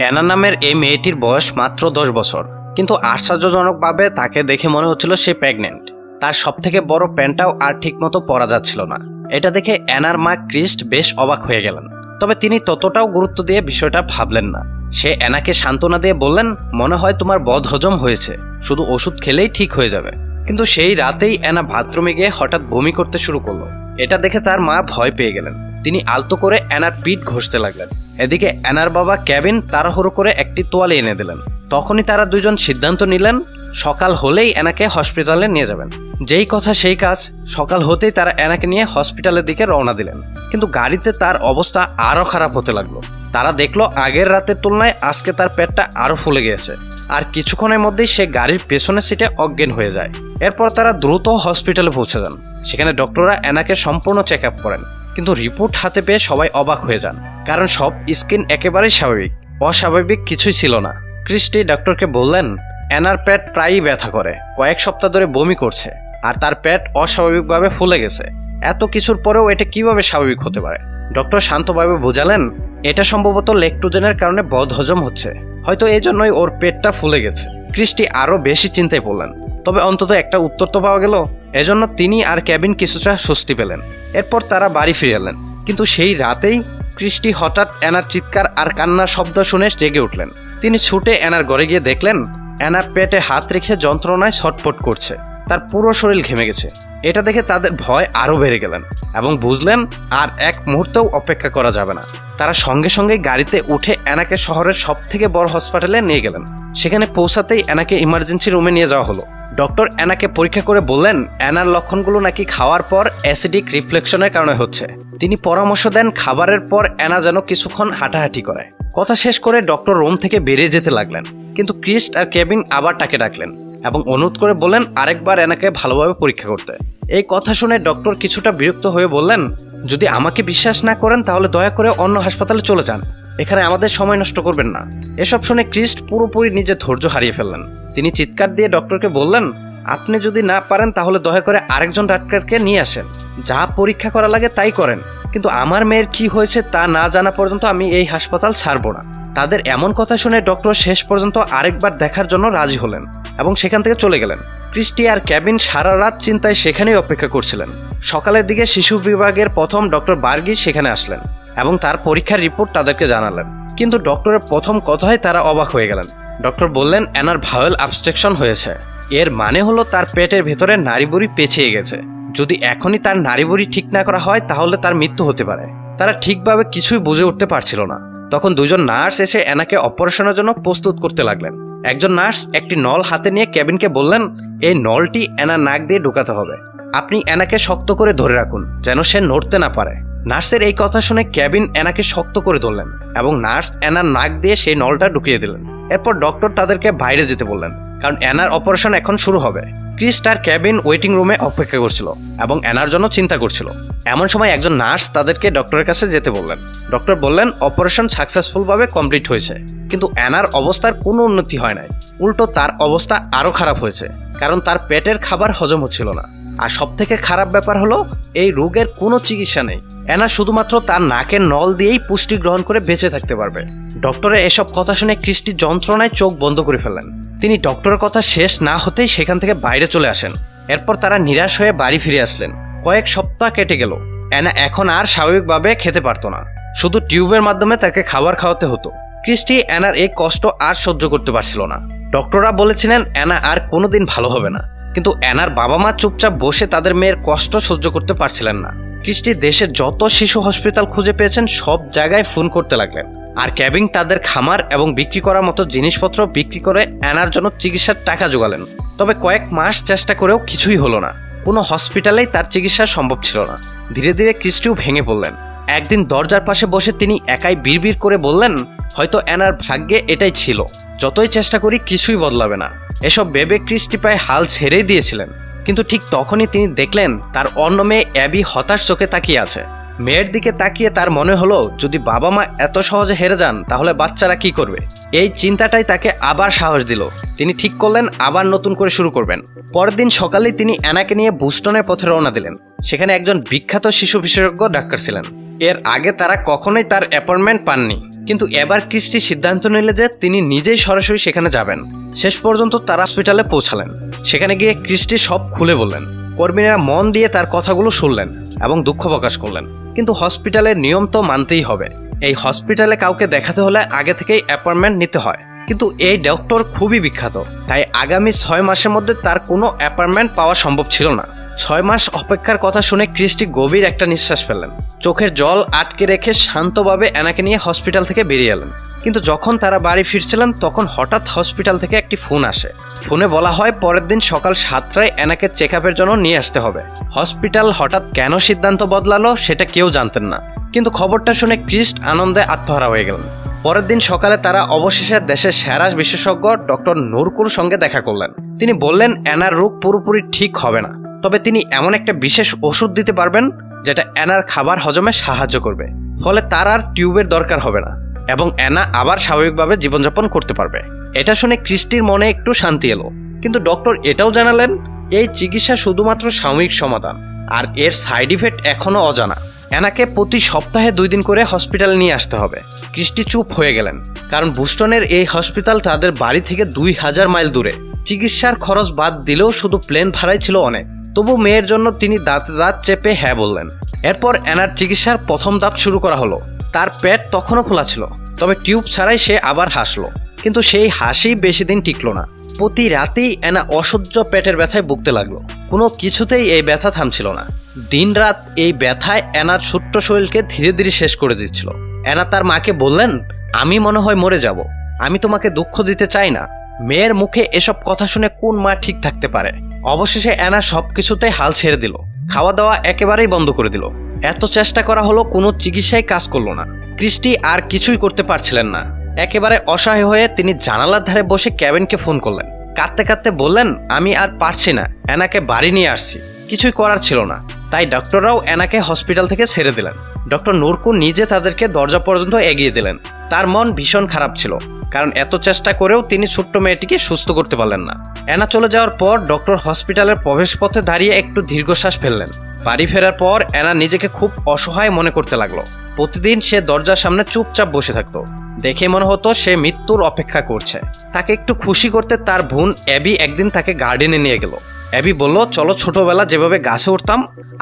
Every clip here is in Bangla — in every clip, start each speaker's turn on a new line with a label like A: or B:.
A: অ্যানা নামের এই মেয়েটির বয়স মাত্র দশ বছর, কিন্তু আশ্চর্যজনকভাবে তাকে দেখে মনে হচ্ছিল সে প্রেগনেন্ট। তার সব থেকে বড় প্যান্টটাও আর ঠিকমতো পরা যাচ্ছিল না। এটা দেখে অ্যানার মা ক্রিস্ট বেশ অবাক হয়ে গেলেন। তবে তিনি ততটাও গুরুত্ব দিয়ে বিষয়টা ভাবলেন না। সে অ্যানাকে সান্ত্বনা দিয়ে বললেন, মনে হয় তোমার বদ হজম হয়েছে। শুধু ওষুধ খেলেই ঠিক হয়ে যাবে। কিন্তু সেই রাতেই অ্যানা বাথরুমে গিয়ে হঠাৎ বমি করতে শুরু করল। এটা দেখে তার মা ভয় পেয়ে গেলেন। তিনি আলতো করে অ্যানার পিঠ ঘষতে লাগলেন। এদিকে অ্যানার বাবা ক্যাবিন তাড়াহুড়ো করে একটি তোয়ালে এনে দিলেন। তখনই তারা দুজন সিদ্ধান্ত নিলেন, সকাল হলেই অ্যানাকে হসপিটালে নিয়ে যাবেন। যেই কথা সেই কাজ, সকাল হতেই তারা অ্যানাকে নিয়ে হসপিটালের দিকে রওনা দিলেন। কিন্তু গাড়িতে তার অবস্থা আরও খারাপ হতে লাগল। তারা দেখল আগের রাতের তুলনায় আজকে তার পেটটা আরও ফুলে গিয়েছে। আর কিছুক্ষণের মধ্যেই সে গাড়ির পেছনের সিটে অজ্ঞান হয়ে যায়। এরপর তারা দ্রুত হসপিটালে পৌঁছে যান। সেখানে ডক্টররা অ্যানাকে সম্পূর্ণ চেক আপ করেন। কিন্তু রিপোর্ট হাতে পেয়ে সবাই অবাক হয়ে যান, কারণ সব স্কিন একেবারেই স্বাভাবিক। অস্বাভাবিক কিছুই ছিল না। ক্রিস্টি ডক্টরকে বললেন অ্যানার পেট প্রায়ই ব্যথা করে, কয়েক সপ্তাহ ধরে বমি করছে, আর তার পেট অস্বাভাবিকভাবে ফুলে গেছে। এত কিছুর পরেও এটা কীভাবে স্বাভাবিক হতে পারে? ডক্টর শান্তভাবে বোঝালেন, এটা সম্ভবত লেকটোজেনের কারণে বদ হজম হচ্ছে। হয়তো এই জন্যই ওর পেটটা ফুলে গেছে। ক্রিস্টি আরও বেশি চিন্তায় পড়লেন, তবে অন্তত একটা উত্তর তো পাওয়া গেল। এজন্য তিনি আর ক্যাবিন কিছুটা স্বস্তি পেলেন। এরপর তারা বাড়ি ফিরে এলেন। কিন্তু সেই রাতেই ক্রিস্টি হঠাৎ অ্যানার চিৎকার আর কান্নার শব্দ শুনে জেগে উঠলেন। তিনি ছুটে অ্যানার ঘরে গিয়ে দেখলেন অ্যানা পেটে হাত রেখে যন্ত্রণায় ছটফট করছে। তার পুরো শরীর ঘেমে গেছে। এটা দেখে তাদের ভয় আরও বেড়ে গেলেন এবং বুঝলেন, আর এক মুহূর্তেও অপেক্ষা করা যাবে না। তারা সঙ্গে সঙ্গে গাড়িতে উঠে অ্যানাকে শহরের সব থেকে বড় হসপিটালে নিয়ে গেলেন। সেখানে পৌঁছাতেই অ্যানাকে ইমার্জেন্সি রুমে নিয়ে যাওয়া হলো। ডক্টর অ্যানাকে পরীক্ষা করে বললেন অ্যানার লক্ষণগুলো নাকি খাওয়ার পর অ্যাসিডিক রিফ্লেকশনের কারণে হচ্ছে। তিনি পরামর্শ দেন, খাবারের পর অ্যানা যেন কিছুক্ষণ হাঁটাহাঁটি করে কথা শেষ করে ডক্টর রুম থেকে বেরিয়ে যেতে লাগলেন। কিন্তু ক্রিস্ট আর কেবিন আবার তাকে ডাকলেন এবং অনুরোধ করে বললেন, আরেকবার এনাকে ভালোভাবে পরীক্ষা করতে। এই কথা শুনে ডক্টর কিছুটা বিরক্ত হয়ে বললেন, যদি আমাকে বিশ্বাস না করেন তাহলে দয়া করে অন্য হাসপাতালে চলে যান। এখানে আমাদের সময় নষ্ট করবেন না। এসব শুনে ক্রিস্ট পুরোপুরি নিজের ধৈর্য হারিয়ে ফেললেন। তিনি চিৎকার দিয়ে ডক্টরকে বললেন, আপনি যদি না পারেন তাহলে দয়া করে আরেকজন ডাক্তারকে নিয়ে আসেন। যা পরীক্ষা করা লাগে তাই করেন। কিন্তু আমার মেয়ের কি হয়েছে তা না জানা পর্যন্ত আমি এই হাসপাতাল ছাড়বো না। তাদের এমন কথা শুনে ডক্টর শেষ পর্যন্ত আরেকবার দেখার জন্য রাজি হলেন। এবং সেখান থেকে চলে গেলেন। ক্রিস্টি আর ক্যাবিন সারা রাত চিন্তায় সেখানেই অপেক্ষা করছিলেন। সকালের দিকে শিশু বিভাগের প্রথম ডক্টর বার্গি সেখানে আসলেন এবং তার পরীক্ষার রিপোর্ট তাদেরকে জানালেন। কিন্তু ডক্টরের প্রথম কথায় তারা অবাক হয়ে গেলেন। ডক্টর বললেন, অ্যানার ভাওয়েল অবস্ট্রাকশন হয়েছে। এর মানে হলো তার পেটের ভেতরে নাড়িবুড়ি পেঁচিয়ে গেছে। যদি এখনই তার নাড়িবুড়ি ঠিক না করা হয়, তাহলে তার মৃত্যু হতে পারে। তারা ঠিকভাবে কিছুই বুঝে উঠতে পারছিল না। তখন দুজন নার্স এসে এনাকে অপারেশনের জন্য প্রস্তুত করতে লাগলেন। একজন নার্স একটি নল হাতে নিয়ে কেবিনকে বললেন, এই নলটি এনার নাক দিয়ে ঢুকাতে হবে। আপনি এনাকে শক্ত করে ধরে রাখুন, যেন সে নড়তে না পারে। নার্সের এই কথা শুনে কেবিন এনাকে শক্ত করে ধরলেন এবং নার্স এনার নাক দিয়ে সেই নলটা ঢুকিয়ে দিলেন। এরপর ডক্টর তাদেরকে বাইরে যেতে বললেন, কারণ এনার অপারেশন এখন শুরু হবে। ক্রিস্টার ক্যাবিন ওয়েটিং রুমে অপেক্ষা করছিল এবং এনার জন্য চিন্তা করছিল। এমন সময় একজন নার্স তাদেরকে ডক্টরের কাছে যেতে বললেন। ডক্টর বললেন, অপারেশন সাকসেসফুলভাবে কমপ্লিট হয়েছে, কিন্তু অ্যানার অবস্থার কোনো উন্নতি হয় নাই। উল্টো তার অবস্থা আরও খারাপ হয়েছে, কারণ তার পেটের খাবার হজম হচ্ছিল না। আর সব থেকে খারাপ ব্যাপার হলো, এই রোগের কোনো চিকিৎসা নেই। এনা শুধুমাত্র তার নাকের নল দিয়েই পুষ্টি গ্রহণ করে বেঁচে থাকতে পারবে। ডক্টরের এসব কথা শুনে ক্রিস্টি যন্ত্রণায় চোখ বন্ধ করে ফেলেন তিনি ডক্টরের কথা শেষ না হতেই সেখান থেকে বাইরে চলে আসেন। এরপর তারা নিরাশ হয়ে বাড়ি ফিরে আসলেন। কয়েক সপ্তাহ কেটে গেল। অ্যানা এখন আর স্বাভাবিকভাবে খেতে পারতো না। শুধু টিউবের মাধ্যমে তাকে খাবার খাওয়াতে হতো। ক্রিস্টি অ্যানার এই কষ্ট আর সহ্য করতে পারছিল না। ডক্টররা বলেছিলেন, অ্যানা আর কোনোদিন ভালো হবে না। কিন্তু অ্যানার বাবা মা চুপচাপ বসে তাদের মেয়ের কষ্ট সহ্য করতে পারছিলেন না। ক্রিস্টি দেশের যত শিশু হসপিটাল খুঁজে পেয়েছেন, সব জায়গায় ফোন করতে লাগলেন। আর ক্যাবিং তাদের খামার এবং বিক্রি করার মতো জিনিসপত্র বিক্রি করে অ্যানার জন্য চিকিৎসার টাকা জোগালেন তবে কয়েক মাস চেষ্টা করেও কিছুই হলো না। কোনো হসপিটালেই তার চিকিৎসা সম্ভব ছিল না। ধীরে ধীরে ক্রিস্টিও ভেঙে পড়লেন। একদিন দরজার পাশে বসে তিনি একাই বিড়বিড় করে বললেন, হয়তো অ্যানার ভাগ্যে এটাই ছিল। যতই চেষ্টা করি, কিছুই বদলাবে না। এসব ভেবে ক্রিস্টি প্রায় হাল ছেড়েই দিয়েছিলেন। কিন্তু ঠিক তখনই তিনি দেখলেন, তার অন্য মেয়ে অ্যাবি হতাশ চোখে তাকিয়ে আছে। মেয়ের দিকে তাকিয়ে তার মনে হলো, যদি বাবা মা এত সহজে হেরে যান, তাহলে বাচ্চারা কি করবে? এই চিন্তাটাই তাকে আবার সাহস দিল। তিনি ঠিক করলেন, আবার নতুন করে শুরু করবেন। পরের দিন সকালেই তিনি অ্যানাকে নিয়ে বুস্টনের পথে রওনা দিলেন। সেখানে একজন বিখ্যাত শিশু বিশেষজ্ঞ ডাক্তার ছিলেন। এর আগে তারা কখনোই তার অ্যাপয়েন্টমেন্ট পাননি। কিন্তু এবার ক্রিস্টি সিদ্ধান্ত নিলে যে তিনি নিজেই সরাসরি সেখানে যাবেন। শেষ পর্যন্ত তারা হসপিটালে পৌঁছালেন। সেখানে গিয়ে ক্রিস্টি সব খুলে বললেন। কর্মীরা মন দিয়ে তার কথাগুলো শুনলেন এবং দুঃখ প্রকাশ করলেন। কিন্তু হসপিটালের নিয়ম তো মানতেই হবে। এই হসপিটালে কাউকে দেখাতে হলে আগে থেকেই অ্যাপয়েন্টমেন্ট নিতে হয়। কিন্তু এই ডক্টর খুবই বিখ্যাত, তাই আগামী ছয় মাসের মধ্যে তার কোনো অ্যাপয়েন্টমেন্ট পাওয়া সম্ভব ছিল না। ছয় মাস অপেক্ষার কথা শুনে ক্রিস্টি গভীর একটা নিঃশ্বাস ফেললেন। চোখের জল আটকে রেখে শান্তভাবে এনাকে নিয়ে হসপিটাল থেকে বেরিয়ে এলেন। কিন্তু যখন তারা বাড়ি ফিরছিলেন, তখন হঠাৎ হসপিটাল থেকে একটি ফোন আসে। ফোনে বলা হয়, পরের দিন সকাল সাতটায় এনাকে চেক আপের জন্য নিয়ে আসতে হবে। হসপিটাল হঠাৎ কেন সিদ্ধান্ত বদলালো, সেটা কেউ জানতেন না। কিন্তু খবরটা শুনে ক্রিস্ট আনন্দে আত্মহারা হয়ে গেলেন। পরের দিন সকালে তারা অবশেষে দেশের সেরা বিশেষজ্ঞ ডক্টর নুরকুর সঙ্গে দেখা করলেন। তিনি বললেন অ্যানার রোগ পুরোপুরি ঠিক হবে না। তবে তিনি এমন একটা বিশেষ ওষুধ দিতে পারবেন, যেটা অ্যানার খাবার হজমে সাহায্য করবে। ফলে তার আর টিউবের দরকার হবে না, এবং অ্যানা আবার স্বাভাবিকভাবে জীবনযাপন করতে পারবে। এটা শুনে ক্রিস্টির মনে একটু শান্তি এলো। কিন্তু ডক্টর এটাও জানালেন, এই চিকিৎসা শুধুমাত্র সাময়িক সমাধান, আর এর সাইড ইফেক্ট এখনও অজানা। অ্যানাকে প্রতি সপ্তাহে দুই দিন করে হসপিটালে নিয়ে আসতে হবে। ক্রিস্টি চুপ হয়ে গেলেন, কারণ বুস্টনের এই হসপিটাল তাদের বাড়ি থেকে দুই হাজার মাইল দূরে। চিকিৎসার খরচ বাদ দিলেও শুধু প্লেন ভাড়াই ছিল অনেক। তবু মেয়ের জন্য তিনি দাঁত দাঁত চেপে হ্যাঁ বললেন। এরপর অ্যানার চিকিৎসার প্রথম ধাপ শুরু করা হলো। তার পেট তখনও খোলা ছিল, তবে টিউব ছাড়াই সে আবার হাসলো। কিন্তু সেই হাসি বেশি দিন টিকলো না। প্রতি রাতেই এনা অসহ্য পেটের ব্যথায় বুকতে লাগল। কোনো কিছুতেই এই ব্যথা থামছিল না। দিনরাত এই ব্যথায় এনার ছোট্ট শরীরকে ধীরে ধীরে শেষ করে দিচ্ছিল। এনা তার মাকে বললেন, আমি মনে হয় মরে যাব। আমি তোমাকে দুঃখ দিতে চাই না। মেয়ের মুখে এসব কথা শুনে কোন মা ঠিক থাকতে পারে? অবশেষে এনা সব কিছুতে হাল ছেড়ে দিল। খাওয়া দাওয়া একেবারেই বন্ধ করে দিল। এত চেষ্টা করা হলো কোনো চিকিৎসায় কাজ করল না। ক্রিস্টি আর কিছুই করতে পারছিলেন না। একেবারে অসহায় হয়ে তিনি জানালার ধারে বসে ক্যাবিনকে ফোন করলেন। কাঁদতে কাঁদতে বললেন, আমি আর পারছি না। এনাকে বাড়ি নিয়ে আসছি। কিছুই করার ছিল না। তাই ডক্টররাও এনাকে হসপিটাল থেকে ছেড়ে দিলেন। ডক্টর নুরকু নিজে তাদেরকে দরজা পর্যন্ত এগিয়ে দিলেন। তার মন ভীষণ খারাপ ছিল। কারণ এত চেষ্টা করেও তিনি ছোট্ট মেয়েটিকে সুস্থ করতে পারলেন না। এনা চলে যাওয়ার পর ডক্টর হসপিটালের প্রবেশপথে দাঁড়িয়ে একটু দীর্ঘশ্বাস ফেললেন। বাড়ি ফেরার পর এনা নিজেকে খুব অসহায় মনে করতে লাগল। প্রতিদিন সে দরজার সামনে চুপচাপ বসে থাকতো। দেখে মনে হতো সে মৃত্যুর অপেক্ষা করছে। তাকে একটু খুশি করতে তার বোন অ্যাবি একদিন তাকে গার্ডেনে নিয়ে গেল। অ্যাবি বলল, চলো ছোটবেলা যেভাবে গাছে উঠতাম,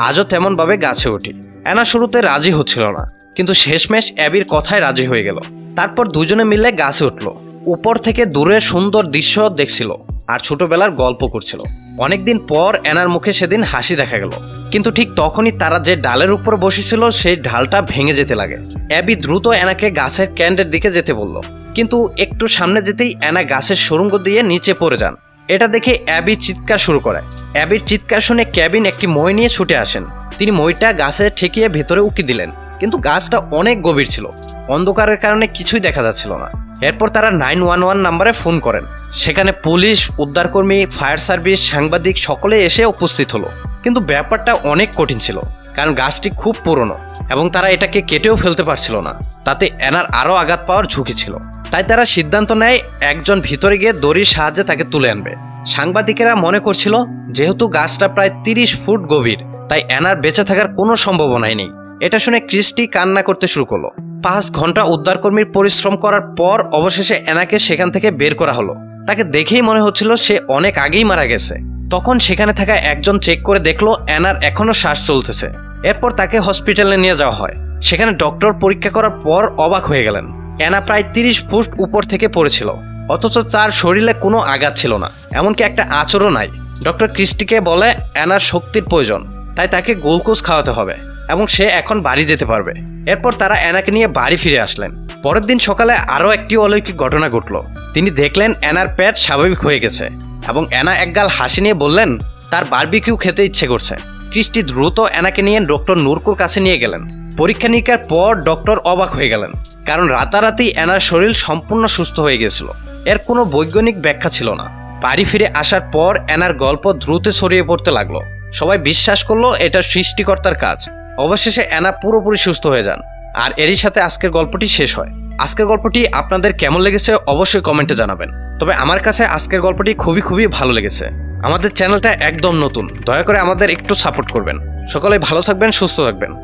A: আজও তেমনভাবে গাছে উঠি। অ্যানা শুরুতে রাজি হচ্ছিল না, কিন্তু শেষমেশ অ্যাবির কথায় রাজি হয়ে গেল। তারপর দুজনে মিলে গাছে উঠল। উপর থেকে দূরের সুন্দর দৃশ্য দেখছিল আর ছোটবেলার গল্প করছিল। অনেকদিন পর এনার মুখে সেদিন হাসি দেখা গেল। কিন্তু ঠিক তখনই তারা যে ডালের উপর বসেছিল, সেই ডালটা ভেঙে যেতে লাগে। অ্যাবি দ্রুত এনাকে গাছের ক্যান্ডের দিকে যেতে বলল। কিন্তু একটু সামনে যেতেই এনা গাছের সুরঙ্গ দিয়ে নিচে পড়ে যান। এটা দেখে অ্যাবি চিৎকার শুরু করে। অ্যাবির চিৎকার শুনে ক্যাবিন একটি মই নিয়ে ছুটে আসেন। তিনি মইটা গাছে ঠেকিয়ে ভেতরে উকি দিলেন। কিন্তু গাছটা অনেক গভীর ছিল। অন্ধকারের কারণে কিছুই দেখা যাচ্ছিল না। এরপর তারা নাইন ওয়ান ওয়ান নাম্বারে ফোন করেন। সেখানে পুলিশ, উদ্ধারকর্মী, ফায়ার সার্ভিস, সাংবাদিক সকলে এসে উপস্থিত হলো। কিন্তু ব্যাপারটা অনেক কঠিন ছিল, কারণ গাছটি খুব পুরনো এবং তারা এটাকে কেটেও ফেলতে পারছিল না। তাতে এনার আরও আঘাত পাওয়ার ঝুঁকি ছিল। তাই তারা সিদ্ধান্ত নেয় একজন ভিতরে গিয়ে দড়ির সাহায্যে তাকে তুলে আনবে। সাংবাদিকেরা মনে করছিল, যেহেতু গাছটা প্রায় তিরিশ ফুট গভীর, তাই এনার বেঁচে থাকার কোনো সম্ভাবনাই নেই। এটা শুনে ক্রিস্টি কান্না করতে শুরু করল। পাঁচ ঘণ্টা উদ্ধারকর্মীর পরিশ্রম করার পর অবশেষে এনাকে সেখান থেকে বের করা হলো। তাকে দেখেই মনে হচ্ছিল সে অনেক আগেই মারা গেছে। তখন সেখানে থাকা একজন চেক করে দেখল এনার এখনও শ্বাস চলতেছে। এরপর তাকে হসপিটালে নিয়ে যাওয়া হয়। সেখানে ডক্টর পরীক্ষা করার পর অবাক হয়ে গেলেন। এনা প্রায় তিরিশ ফুট উপর থেকে পড়েছিল। অথচ তার শরীরে কোনো আঘাত ছিল না। এমনকি একটা আচরও নাই। ডক্টর ক্রিস্টিকে বলে এনার শক্তির প্রয়োজন, তাই তাকে গোলকোজ খাওয়াতে হবে এবং সে এখন বাড়ি যেতে পারবে। এরপর তারা অ্যানাকে নিয়ে বাড়ি ফিরে আসলেন। পরের দিন সকালে আরও একটি অলৌকিক ঘটনা ঘটল। তিনি দেখলেন অ্যানার পেট স্বাভাবিক হয়ে গেছে এবং অ্যানা একগাল হাসি নিয়ে বললেন, তার বারবিকিউ খেতে ইচ্ছে করছে। ক্রিস্টি দ্রুত অ্যানাকে নিয়ে ডক্টর নূরকুর কাছে নিয়ে গেলেন। পরীক্ষা নিরীক্ষার পর ডক্টর অবাক হয়ে গেলেন। কারণ রাতারাতি এনার শরীর সম্পূর্ণ সুস্থ হয়ে গেছিল। এর কোনো বৈজ্ঞানিক ব্যাখ্যা ছিল না। বাড়ি ফিরে আসার পর এনার গল্প দ্রুত ছড়িয়ে পড়তে লাগল। সবাই বিশ্বাস করল এটা সৃষ্টিকর্তার কাজ। অবশেষে এনা পুরোপুরি সুস্থ হয়ে যান। আর এরই সাথে আজকের গল্পটি শেষ হয়। আজকের গল্পটি আপনাদের কেমন লেগেছে অবশ্যই কমেন্টে জানাবেন। তবে আমার কাছে আজকের গল্পটি খুবই খুবই ভালো লেগেছে। আমাদের চ্যানেলটা একদম নতুন। দয়া করে আমাদের একটু সাপোর্ট করবেন। সকলে ভালো থাকবেন, সুস্থ থাকবেন।